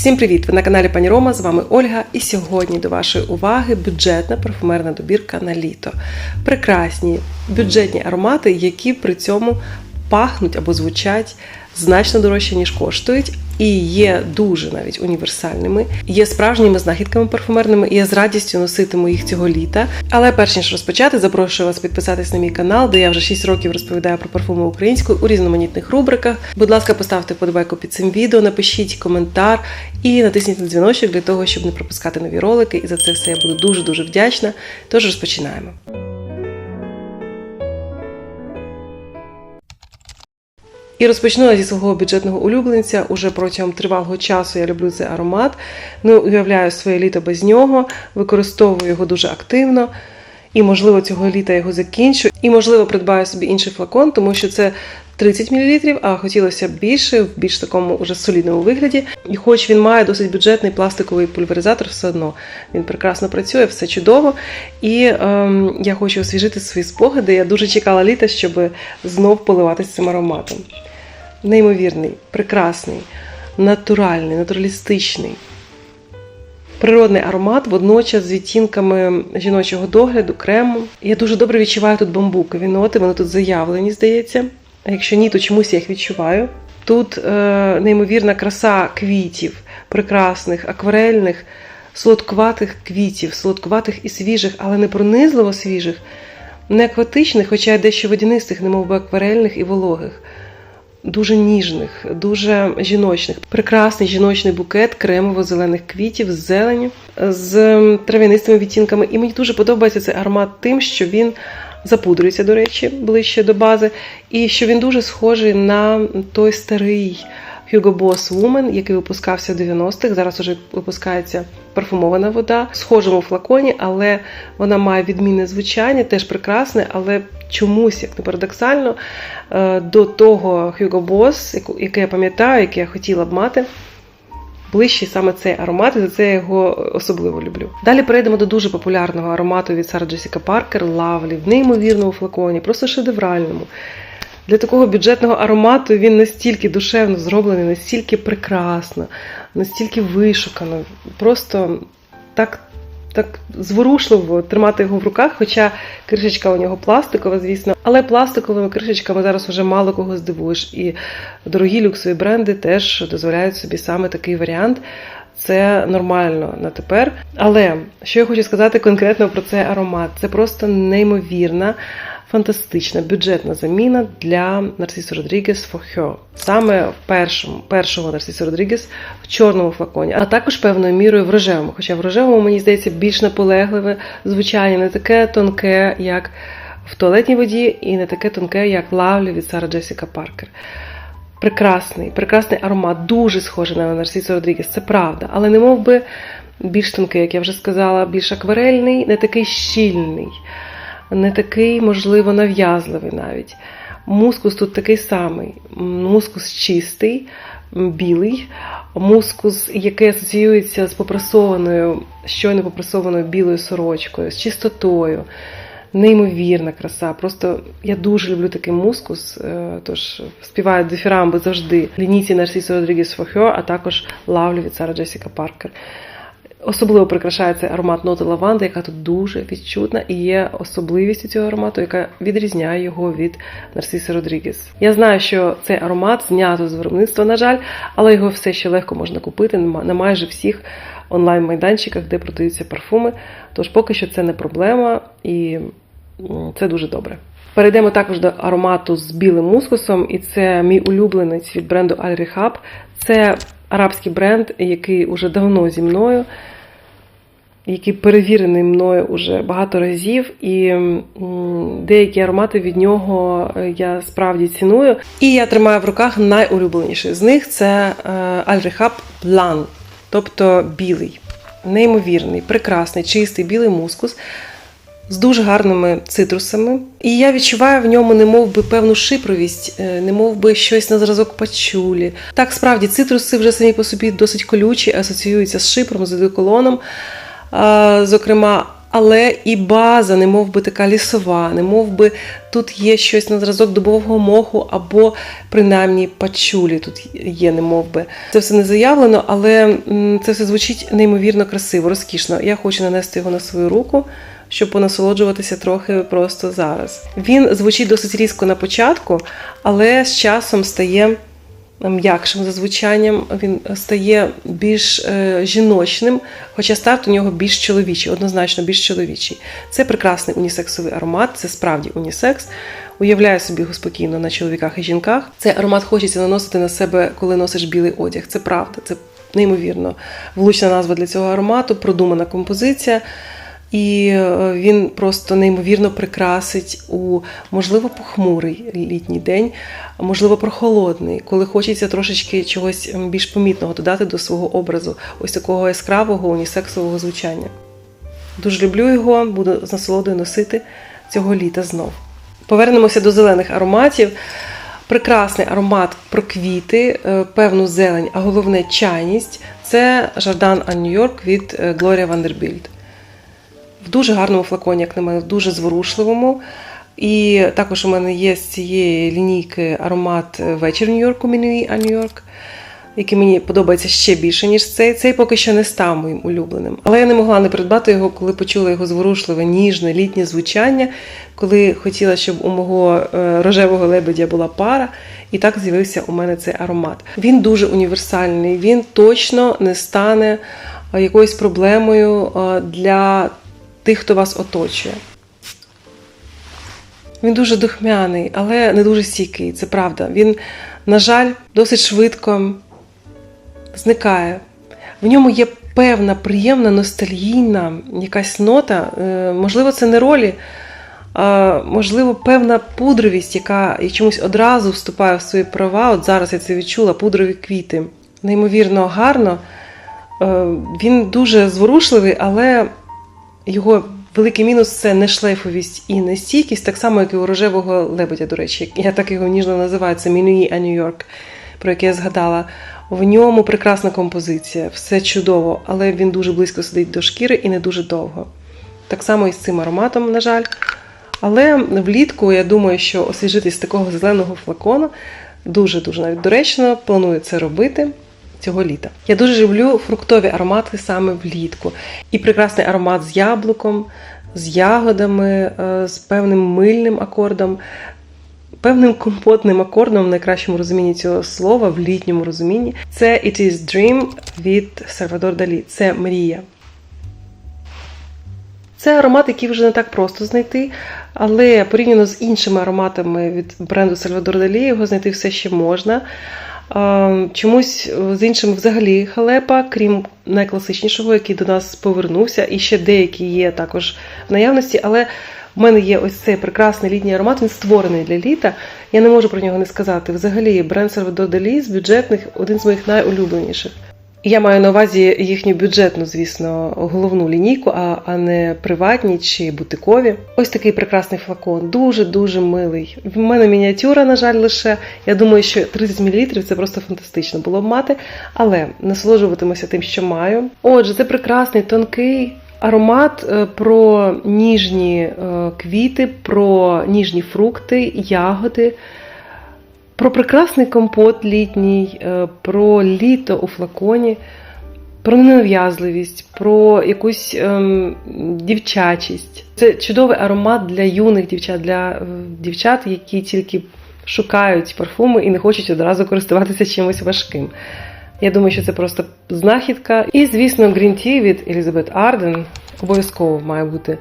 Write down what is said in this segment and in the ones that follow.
Всім привіт! Ви на каналі Пані Рома. З вами Ольга. І сьогодні до вашої уваги бюджетна парфумерна добірка на літо. Прекрасні бюджетні аромати, які при цьому пахнуть або звучать значно дорожче, ніж коштують, і є дуже навіть універсальними, є справжніми знахідками парфумерними, і я з радістю носитиму їх цього літа. Але перш ніж розпочати, запрошую вас підписатись на мій канал, де я вже 6 років розповідаю про парфуми українською у різноманітних рубриках. Будь ласка, поставте вподобайку під цим відео, напишіть коментар і натисніть на дзвіночок для того, щоб не пропускати нові ролики. І за це все я буду дуже дуже вдячна. Тож розпочинаємо. І розпочну зі свого бюджетного улюбленця. Уже протягом тривалого часу я люблю цей аромат. Не уявляю своє літо без нього, використовую його дуже активно. І, можливо, цього літа його закінчу. І, можливо, придбаю собі інший флакон, тому що це 30 мл, а хотілося б більше, в більш такому уже солідному вигляді. І хоч він має досить бюджетний пластиковий пульверизатор, все одно він прекрасно працює, все чудово. І ем, я хочу освіжити свої спогади. Я дуже чекала літа, щоб знов поливатися цим ароматом. Неймовірний, прекрасний, натуральний, натуралістичний. Природний аромат, водночас з відтінками жіночого догляду, крему. Я дуже добре відчуваю тут бамбукові ноти, вони тут заявлені, здається. А якщо ні, то чомусь я їх відчуваю. Тут е, неймовірна краса квітів, прекрасних, акварельних, солодкуватих квітів, солодкуватих і свіжих, але не пронизливо свіжих, не акватичних, хоча й дещо водянистих, немов би акварельних і вологих. Дуже ніжних, дуже жіночних. Прекрасний жіночний букет кремово-зелених квітів з зеленю, з трав'янистими відтінками. І мені дуже подобається цей аромат тим, що він запудрюється, до речі, ближче до бази, і що він дуже схожий на той старий Hugo Boss Woman, який випускався в 90-х. Зараз уже випускається парфумована вода в схожому флаконі, але вона має відмінне звучання, теж прекрасне, але чомусь, як не парадоксально, до того Hugo Boss, яке я пам'ятаю, яке я хотіла б мати. Ближчий саме цей аромат, і за це я його особливо люблю. Далі перейдемо до дуже популярного аромату від Сара Джесіка Паркер Lovely в неймовірному флаконі, просто шедевральному. Для такого бюджетного аромату він настільки душевно зроблений, настільки прекрасно, настільки вишукано, просто так так зворушливо тримати його в руках, хоча кришечка у нього пластикова, звісно, але пластиковими кришечками зараз вже мало кого здивуєш. І дорогі люксові бренди теж дозволяють собі саме такий варіант. Це нормально на тепер. Але що я хочу сказати конкретно про цей аромат, це просто неймовірна фантастична бюджетна заміна для Нарсісу Родрігес for Her. Саме в першому, першого Нарсісу Родрігес в чорному флаконі, а також певною мірою в рожевому. Хоча в рожевому, мені здається, більш наполегливе звучання, не таке тонке, як в туалетній воді, і не таке тонке, як Лавлі від Сара Джесіка Паркер. Прекрасний, прекрасний аромат, дуже схожий на Нарсісу Родрігес, це правда, але не мов би більш тонкий, як я вже сказала, більш акварельний, не такий щільний не такий, можливо, нав'язливий навіть. Мускус тут такий самий. Мускус чистий, білий, мускус, який асоціюється з попрасованою, щойно попрасованою білою сорочкою, з чистотою. Неймовірна краса. Просто я дуже люблю такий мускус. Тож співаю дифірамби завжди. Лінійці Нарсісу Родрігес Фохьо, а також Лавлю від Сара Джесіка Паркер. Особливо прикрашає цей аромат ноти лаванди, яка тут дуже відчутна і є особливістю цього аромату, яка відрізняє його від Нарсиси Родрігес. Я знаю, що цей аромат знято з виробництва, на жаль, але його все ще легко можна купити на майже всіх онлайн-майданчиках, де продаються парфуми. Тож поки що це не проблема і це дуже добре. Перейдемо також до аромату з білим мускусом, і це мій улюбленець від бренду Al Rehab. Це арабський бренд, який уже давно зі мною, який перевірений мною уже багато разів, і деякі аромати від нього я справді ціную. І я тримаю в руках найулюбленіший з них це Al Rehab Blanc, тобто білий, неймовірний, прекрасний, чистий білий мускус з дуже гарними цитрусами. І я відчуваю в ньому немов би певну шипровість, немов би щось на зразок пачулі. Так, справді, цитруси вже самі по собі досить колючі, асоціюються з шипром, з одеколоном. Зокрема, але і база, не би така лісова, не мов би тут є щось на зразок дубового моху або принаймні пачулі тут є, не би. Це все не заявлено, але це все звучить неймовірно красиво, розкішно. Я хочу нанести його на свою руку. Щоб понасолоджуватися трохи просто зараз. Він звучить досить різко на початку, але з часом стає м'якшим за звучанням, він стає більш е, жіночним, хоча старт у нього більш чоловічий, однозначно більш чоловічий. Це прекрасний унісексовий аромат, це справді унісекс. Уявляю собі його спокійно на чоловіках і жінках. Цей аромат хочеться наносити на себе, коли носиш білий одяг. Це правда, це неймовірно влучна назва для цього аромату, продумана композиція. І е, він просто неймовірно прикрасить у можливо похмурий літній день, можливо прохолодний, коли хочеться трошечки чогось більш помітного додати до свого образу, ось такого яскравого унісексового звучання. Дуже люблю його, буду з насолодою носити цього літа знов. Повернемося до зелених ароматів. Прекрасний аромат про квіти, е, певну зелень, а головне чайність це Жардан А Нью-Йорк від е, Gloria Vanderbilt в дуже гарному флаконі, як на мене, в дуже зворушливому. І також у мене є з цієї лінійки аромат вечір Нью-Йорку Мінуї А Нью-Йорк, який мені подобається ще більше, ніж цей. Цей поки що не став моїм улюбленим. Але я не могла не придбати його, коли почула його зворушливе, ніжне, літнє звучання, коли хотіла, щоб у мого е, рожевого лебедя була пара. І так з'явився у мене цей аромат. Він дуже універсальний, він точно не стане е, якоюсь проблемою е, для тих, хто вас оточує. Він дуже духмяний, але не дуже стійкий, це правда. Він, на жаль, досить швидко зникає. В ньому є певна приємна ностальгійна якась нота. Е, Можливо, це не ролі, а можливо, певна пудровість, яка чомусь одразу вступає в свої права. От зараз я це відчула, пудрові квіти. Неймовірно гарно. Е, Він дуже зворушливий, але його великий мінус це не шлейфовість і не стійкість, так само, як і у рожевого лебедя, до речі. Я так його ніжно називаю, це Мінуї А Нью-Йорк, про який я згадала. В ньому прекрасна композиція, все чудово, але він дуже близько сидить до шкіри і не дуже довго. Так само і з цим ароматом, на жаль. Але влітку я думаю, що освіжитись з такого зеленого флакону дуже-дуже навіть доречно, планую це робити цього літа. Я дуже люблю фруктові аромати саме влітку. І прекрасний аромат з яблуком, з ягодами, е, з певним мильним акордом, певним компотним акордом в найкращому розумінні цього слова, в літньому розумінні. Це It is Dream від Сальвадор Далі. Це мрія. Це аромат, який вже не так просто знайти, але порівняно з іншими ароматами від бренду Сальвадор Далі його знайти все ще можна. А, Чомусь з іншим взагалі халепа, крім найкласичнішого, який до нас повернувся, і ще деякі є також в наявності. Але в мене є ось цей прекрасний літній аромат, він створений для літа. Я не можу про нього не сказати. Взагалі, бренд Серведо Делі з бюджетних один з моїх найулюбленіших. Я маю на увазі їхню бюджетну, звісно, головну лінійку, а, а не приватні чи бутикові. Ось такий прекрасний флакон, дуже-дуже милий. В мене мініатюра, на жаль, лише. Я думаю, що 30 мл це просто фантастично було б мати, але насолоджуватимуся тим, що маю. Отже, це прекрасний тонкий. Аромат е, про ніжні е, квіти, про ніжні фрукти, ягоди, про прекрасний компот літній, е, про літо у флаконі, про ненав'язливість, про якусь ем, дівчачість. Це чудовий аромат для юних дівчат, для е, дівчат, які тільки шукають парфуми і не хочуть одразу користуватися чимось важким. Я думаю, що це просто знахідка. І, звісно, Green Tea від Елізабет Арден обов'язково має бути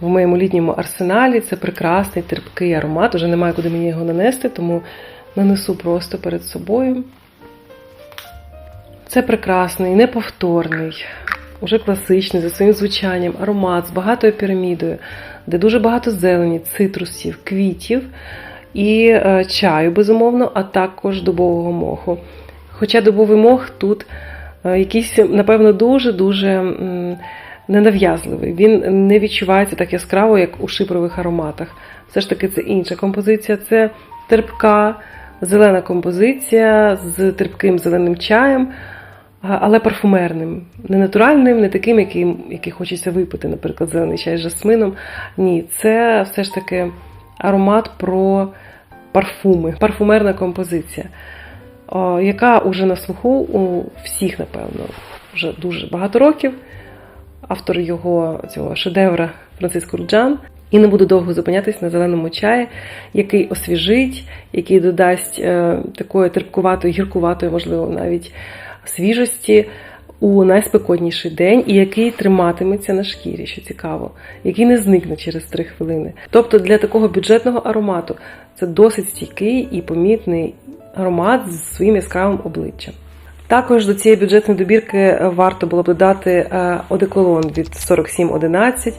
в моєму літньому арсеналі. Це прекрасний терпкий аромат. Уже немає куди мені його нанести, тому нанесу просто перед собою. Це прекрасний, неповторний, уже класичний за своїм звучанням, аромат з багатою пірамідою, де дуже багато зелені, цитрусів, квітів і е, чаю, безумовно, а також дубового моху. Хоча дубовий мох тут е, якийсь, напевно, дуже-дуже ненав'язливий. Він не відчувається так яскраво, як у шипрових ароматах. Все ж таки, це інша композиція, це терпка, зелена композиція з терпким зеленим чаєм. але парфумерним, не натуральним, не таким, який, який хочеться випити, наприклад, зелений чай з жасмином. Ні, це все ж таки аромат про парфуми, парфумерна композиція, яка уже на слуху у всіх, напевно, вже дуже багато років. Автор його цього шедевра Франциско Руджан. І не буду довго зупинятись на зеленому чаї, який освіжить, який додасть е, такої терпкуватої, гіркуватої, можливо, навіть свіжості у найспекотніший день, і який триматиметься на шкірі, що цікаво, який не зникне через 3 хвилини. Тобто для такого бюджетного аромату це досить стійкий і помітний аромат з своїм яскравим обличчям. Також до цієї бюджетної добірки варто було б додати е, одеколон від 4711,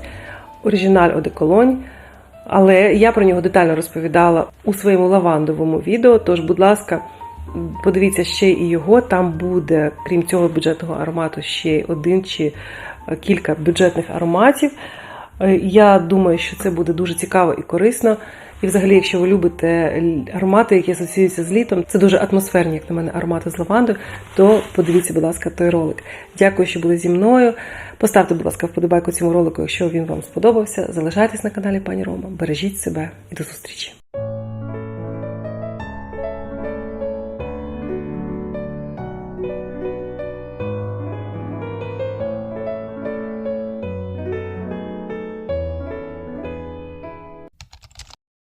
оригіналь одеколонь. Але я про нього детально розповідала у своєму лавандовому відео. Тож, будь ласка, подивіться ще і його. Там буде, крім цього бюджетного аромату, ще один чи е, кілька бюджетних ароматів. Е, Я думаю, що це буде дуже цікаво і корисно. І взагалі, якщо ви любите аромати, які асоціюються з літом, це дуже атмосферні, як на мене, аромати з лавандою, то подивіться, будь ласка, той ролик. Дякую, що були зі мною. Поставте, будь ласка, вподобайку цьому ролику, якщо він вам сподобався. Залишайтесь на каналі пані Рома. Бережіть себе і до зустрічі!